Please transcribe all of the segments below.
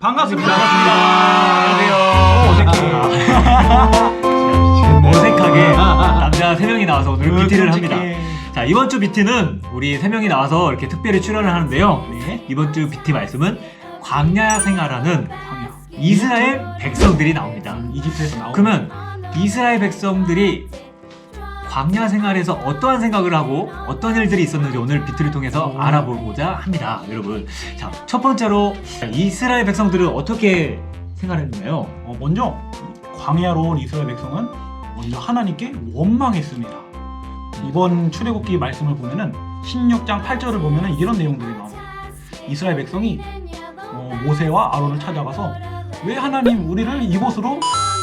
반갑습니다. 안녕하세요. 어색하게 남자 3명이 나와서 오늘 BT를 합니다. 자, 이번 주 BT는 우리 3명이 나와서 이렇게 특별히 출연을 하는데요. 네. 이번 주 BT 말씀은 광야 생활하는. 이스라엘 백성들이 나옵니다. 음, 이집트에서 나온. 그러면 이스라엘 백성들이 광야 생활에서 어떠한 생각을 하고 어떤 일들이 있었는지 오늘 비트를 통해서 오. 알아보고자 합니다, 여러분. 자, 첫 번째로 이스라엘 백성들은 어떻게 생활했나요? 어, 먼저 광야로 온 이스라엘 백성은 먼저 하나님께 원망했습니다. 이번 출애굽기 말씀을 보면은 16장 8절을 보면은 이런 내용들이 나옵니다. 이스라엘 백성이 어, 모세와 아론을 찾아가서 왜 하나님 우리를 이곳으로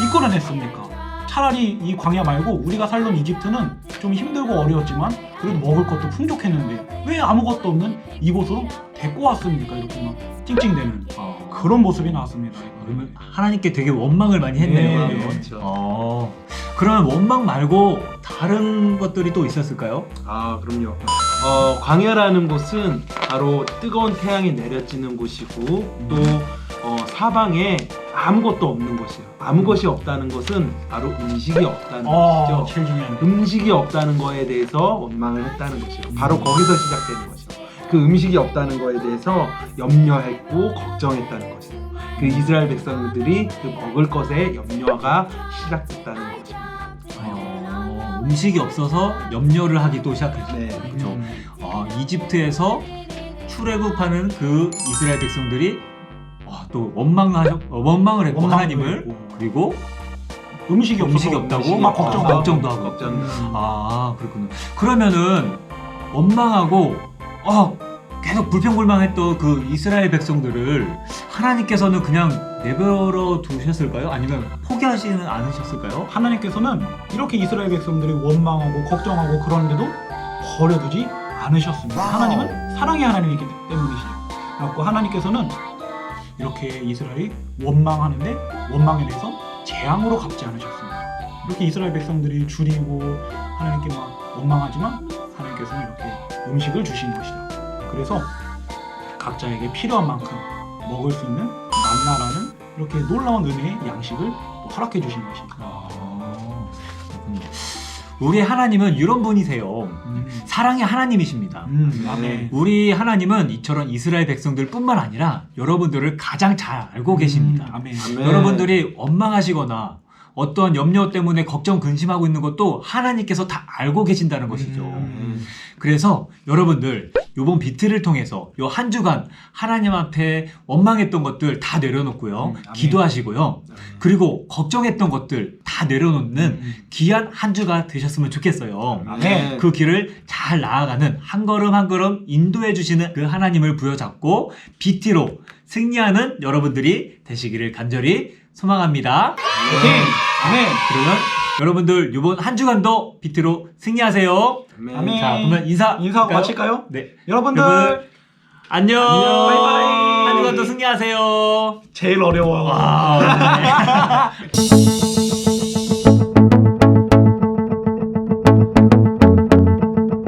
이끌어냈습니까? 차라리 이 광야 말고 우리가 살던 이집트는 좀 힘들고 어려웠지만 그래도 먹을 것도 풍족했는데 왜 아무것도 없는 이곳으로 데리고 왔습니까? 이렇게 막 찡찡대는 어, 그런 모습이 나왔습니다. 그러면 하나님께 되게 원망을 많이 했네요. 네, 그렇죠. 어, 그러면 원망 말고 다른 것들이 또 있었을까요? 아 그럼요. 어, 광야라는 곳은 바로 뜨거운 태양이 내려지는 곳이고 또 어, 사방에 아무것도 없는 곳이에요. 아무 것이 없다는 것은 바로 음식이 없다는 어, 것이죠. 제일 중요한 음식이 없다는 거에 대해서 원망을 했다는 것이에요. 바로 거기서 시작되는 것이죠. 그 음식이 없다는 거에 대해서 염려했고 걱정했다는 것이에요. 그 이스라엘 백성들이 그 먹을 것에 염려가 시작됐다는 것입니다. 어, 음식이 없어서 염려를 하기 또 시작했죠. 네. 그렇죠. 음. 아, 이집트에서 출애굽하는 그 이스라엘 백성들이 아, 또 원망하셨, 어, 원망을 했고 원망도 하나님을 했고. 그리고 음식이 없어서 음식이 없다고 음식이 막 없다. 걱정하고. 걱정도 하고. 걱정. 음. 아 그렇군요. 그러면은 원망하고 어 계속 불평불만했던 그 이스라엘 백성들을 하나님께서는 그냥 내버려 두셨을까요? 아니면 포기하지는 않으셨을까요? 하나님께서는 이렇게 이스라엘 백성들이 원망하고 걱정하고 그러는데도 버려두지 않으셨습니다. 하나님은 사랑의 하나님이기 때문이시죠. 그래서 하나님께서는 이렇게 이스라엘이 원망하는데 원망에 대해서 재앙으로 갚지 않으셨습니다. 이렇게 이스라엘 백성들이 줄이고 하나님께 막 원망하지만 하나님께서는 이렇게 음식을 주신 것이죠. 그래서 각자에게 필요한 만큼 먹을 수 있는 만나라는 이렇게 놀라운 은혜의 양식을 또 허락해 주신 것입니다. 우리 하나님은 이런 분이세요. 음, 사랑의 하나님이십니다. 음, 아멘. 우리 하나님은 이처럼 이스라엘 백성들뿐만 아니라 여러분들을 가장 잘 알고 계십니다. 음, 아멘. 아멘. 여러분들이 원망하시거나 어떤 염려 때문에 걱정 근심하고 있는 것도 하나님께서 다 알고 계신다는 것이죠. 음. 그래서 여러분들 요번 비트를 통해서 요 한 주간 하나님 앞에 원망했던 것들 다 내려놓고요. 음. 기도하시고요. 그리고 걱정했던 것들 다 내려놓는 음. 귀한 한 주가 되셨으면 좋겠어요. 아멘. 그 길을 잘 나아가는 한 걸음 한 걸음 인도해 주시는 그 하나님을 부여잡고 BT로 승리하는 여러분들이 되시기를 간절히 소망합니다. 오케이. 아멘. 그러면 여러분들 이번 한 주간도 BT로 승리하세요. 아멘. 아멘. 자, 그러면 인사 인사하고? 마칠까요? 네. 여러분들 여러분 안녕. 안녕. 바이바이. 한 주간도 승리하세요. 제일 어려워. 와. 네.